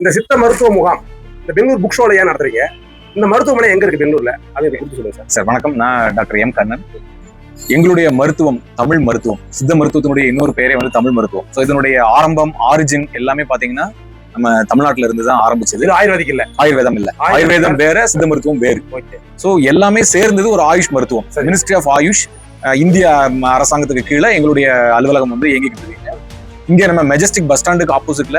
இந்த சித்த மருத்துவ முகாம் இந்த பெங்களூர் புக் ஷோல ஏன் நடத்துறீங்க? இந்த மருத்துவமனை எங்க இருக்கு பெங்களூர்ல? அதை குறித்து சொல்லுங்க சார். சார் வணக்கம். நான் டாக்டர் எம் கண்ணன். எங்களுடைய மருத்துவம் தமிழ் மருத்துவம். சித்த மருத்துவத்தினுடைய இன்னொரு பேரே வந்து தமிழ் மருத்துவம். ஸோ இதனுடைய ஆரம்பம் ஆரிஜின் எல்லாமே பாத்தீங்கன்னா நம்ம தமிழ்நாட்டுல இருந்து தான் ஆரம்பிச்சது. ஆயுர்வேதிக் இல்ல. ஆயுர்வேதம் இல்ல. ஆயுர்வேதம் வேற சித்த மருத்துவம் வேறு. ஸோ எல்லாமே சேர்ந்தது ஒரு ஆயுஷ் மருத்துவம். மினிஸ்ட்ரி ஆஃப் ஆயுஷ் இந்திய அரசாங்கத்துக்கு கீழே எங்களுடைய அலுவலகம் வந்து இயங்கிக்கிட்டு இங்க நம்ம மெஜஸ்டிக் பஸ் ஸ்டாண்டுக்கு ஆப்போசிட்ல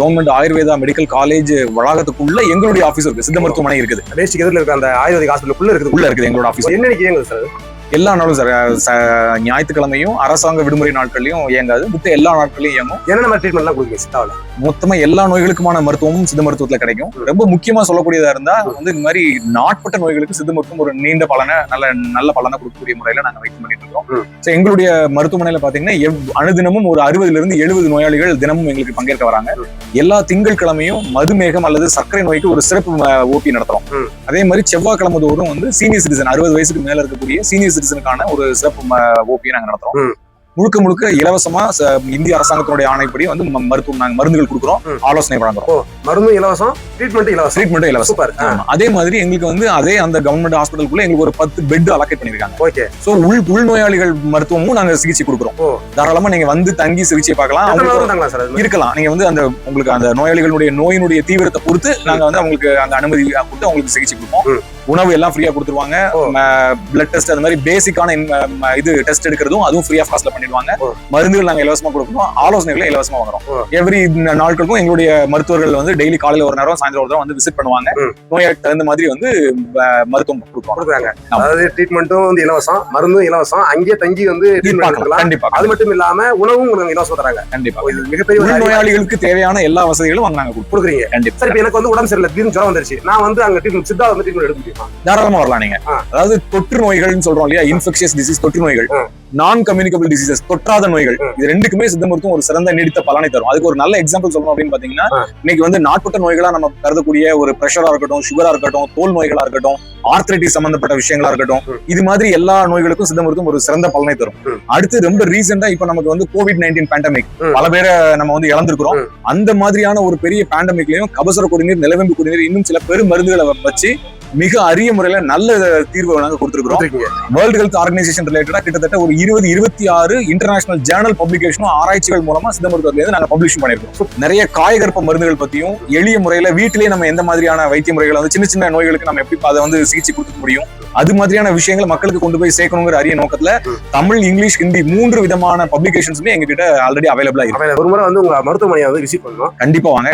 கவர்மெண்ட் ஆயுர்வேதா மெடிக்கல் காலேஜ் வளாகத்துக்குள்ள எங்களுடைய ஆஃபீஸ் இருக்கு. சித்த மருத்துவமனை இருக்குது. வேஸ்டிக் எதிரில் இருக்க அந்த ஆயுர்வேதிக் ஹாஸ்பிட்டலுக்குள்ள இருக்குது. உள்ள இருக்குது எங்களோட ஆஃபீஸ் இயங்குது சார்? எல்லா நாளும் ஞாயிற்றுக்கிழமையும் அரசாங்க விடுமுறை நாட்கள்லயும் இயங்காது. மத்த எல்லா நாட்களையும் இயங்கும். என்னென்ன ட்ரீட்மெண்ட்லாம் கொடுக்குறீங்க சித்தாவில் மொத்தமா எல்லா நோய்களுக்குமான மருத்துவமும் சித்த மருத்துவத்துல கிடைக்கும். ரொம்ப முக்கியமா சொல்லக்கூடியதா இருந்தா வந்து இந்த மாதிரி நாட்பட்ட நோய்களுக்கு சித்த மருத்துவம் ஒரு நீண்ட பலனை நல்ல நல்ல பலனை கொடுக்கக்கூடிய முறையில நாங்க வைத்து பண்ணிட்டு இருக்கோம். எங்களுடைய மருத்துவமனையில பாத்தீங்கன்னா எவ் அணுதினமும் ஒரு அறுபதுல இருந்து எழுபது நோயாளிகள் தினமும் எங்களுக்கு பங்கேற்க வராங்க. எல்லா திங்கட்கிழமையும் மதுமேகம் அல்லது சர்க்கரை நோய்க்கு ஒரு சிறப்பு ஓபி நடத்துறோம். அதே மாதிரி செவ்வாய்க்கிழமை தோறும் வந்து சீனியர் சிட்டிசன் அறுபது வயசுக்கு மேல இருக்கக்கூடிய சீனியர் சிட்டிசனுக்கான ஒரு சிறப்பு ஓபியை நாங்க நடத்துறோம். முழுக்க முழுக்க இலவசமா இந்திய அரசாங்கத்தினுடைய ஆணைப்படி வந்து மருத்துவம் நாங்க மருந்துகள் கொடுக்குறோம். ஆலோசனை வழங்குறோம். மருந்தும் இலவசம் ட்ரீட்மெண்ட்டும் இலவசம். ட்ரீட்மெண்ட்டும் இலவசம். அதே மாதிரி எங்களுக்கு வந்து அதே அந்த கவர்மெண்ட் ஹாஸ்பிட்டலுக்குள்ள எங்களுக்கு ஒரு பத்து பெட் அலோகேட் பண்ணிருக்காங்க ஓகே. சோ உள் உள்நோயாளிகள் மருத்துவமும் நாங்க சிகிச்சை கொடுக்குறோம். தாராளமா நீங்க வந்து தங்கி சிகிச்சை பார்க்கலாம். இருக்கலாம். நீங்க வந்து அந்த உங்களுக்கு அந்த நோயாளிகளுடைய நோயினுடைய தீவிரத்தை பொறுத்து நாங்க வந்து அவங்களுக்கு அந்த அனுமதி கொடுத்து அவங்களுக்கு சிகிச்சை கொடுப்போம். உணவு எல்லாம் ஃப்ரீயா கொடுத்துருவாங்க. பிளட் டெஸ்ட் அந்த மாதிரி பேசிக்கான இது டெஸ்ட் எடுக்கிறதும் அதுவும் ஃப்ரீ ஆஃப் காஸ்ட்ல பண்ணிடுவாங்க. மருந்துகள் நாங்க இலவசமா கொடுக்கணும். ஆலோசனைகளை இலவசமா. வாங்குறோம். எவ்ரி நாட்களுக்கும் எங்களுடைய மருத்துவர்கள் வந்து டெய்லி காலையில ஒரு நேரம் சாயந்தரம் ஒரு நேரம் வந்து விசிட் பண்ணுவாங்க. நோயாளிக்கு தகுந்த மாதிரி வந்து மருத்துவம் கொடுக்குறாங்க. அதாவது ட்ரீட்மெண்ட்டும் வந்து இலவசம் மருந்தும் இலவசம் அங்கேயே தங்கி வந்து கண்டிப்பா அது மட்டும் இல்லாம உணவும் இலவசம் தராங்க. கண்டிப்பா. மிகப்பெரிய. நோயாளிகளுக்கு தேவையான எல்லா வசதிகளும் நாங்க கொடுக்குறீங்க. கண்டிப்பா. எனக்கு வந்து உடம்பு சரியில்லை திடீர்னு ஜுரம் வந்துருச்சு. நான் வந்து அங்க ட்ரீட்மெண்ட் சித்தா வந்து ட்ரீட்மெண்ட் எடுக்க தாராளமா வரலாம் நீங்க. அதாவது தொற்று நோய்கள்னு சொல்றோம் இல்லையா இன்ஃபெக்ஷியஸ் டிசீஸ் தொற்று நோய்கள். நான் கம்யூனிகபிள் டிசீசஸ் தொற்றாத நோய்கள். இது ரெண்டுக்குமே சித்த மருத்துவம் ஒரு சிறந்த நீடித்த பலனை தரும் அதுக்கு ஒரு நல்ல எக்ஸாம்பிள் சொல்லணும் அப்படின்னு பாத்தீங்கன்னா. இன்னைக்கு வந்து நாட்பட்ட நோய்களா நம்ம கருதக்கூடிய ஒரு பிரஷரா இருக்கட்டும் சுகரா இருக்கட்டும் தோல் நோய்களா இருக்கட்டும் ஆர்த்ரைட்டிஸ் சம்பந்தப்பட்ட விஷயங்களா இருக்கட்டும். இது மாதிரி எல்லா நோய்களுக்கும் சித்த மருத்துவம் ஒரு சிறந்த பலனை தரும். அடுத்து ரொம்ப ரீசெண்டா இப்ப நமக்கு வந்து கோவிட் நைன்டீன் பேண்டமிக். பல பேரை நம்ம வந்து இழந்திருக்கிறோம். அந்த மாதிரியான ஒரு பெரிய பேண்டமிக்லயும் கபசுர குடிநீர் நிலவேம்பு குடிநீர் இன்னும் சில பெரும் மருந்துகளை வச்சு மிக அரிய முறையில நல்ல தீர்வை நாங்க கொடுத்துருக்கீங்க. வேர்ல்டு ஹெல்த் ஆர்கனைசேஷன் ரிலேட்டடா கிட்டத்தட்ட ஒரு இருபது இருபத்தி ஆறு இன்டர்நேஷனல் ஜேர்னல் பப்ளிகேஷனும் ஆராய்ச்சிகள் மூலமா சித்த மருத்துவத்துல இருந்து நாங்க பப்ளிஷ் பண்ணிருக்கோம் நிறைய காயகற்ப மருந்துகள் பத்தியும் எளிய முறையில வீட்டிலேயே நம்ம எந்த மாதிரியான வைத்திய முறைகளை வந்து சின்ன சின்ன நோய்களுக்கு நம்ம எப்படி அதை வந்து சிகிச்சை கொடுக்க முடியும் அது மாதிரியான விஷயங்களை மக்களுக்கு கொண்டு போய் சேர்க்கணுங்கிற அரிய நோக்கத்துல. தமிழ் இங்கிலீஷ் ஹிந்தி மூன்று விதமான பப்ளிகேஷன்ஸுமே எங்க கிட்ட ஆல்ரெடி அவைலபிளா இருக்கு ஒரு முறை வந்து உங்க மருத்துவமனையை வந்து விசிட் பண்ணணும். கண்டிப்பா வாங்க.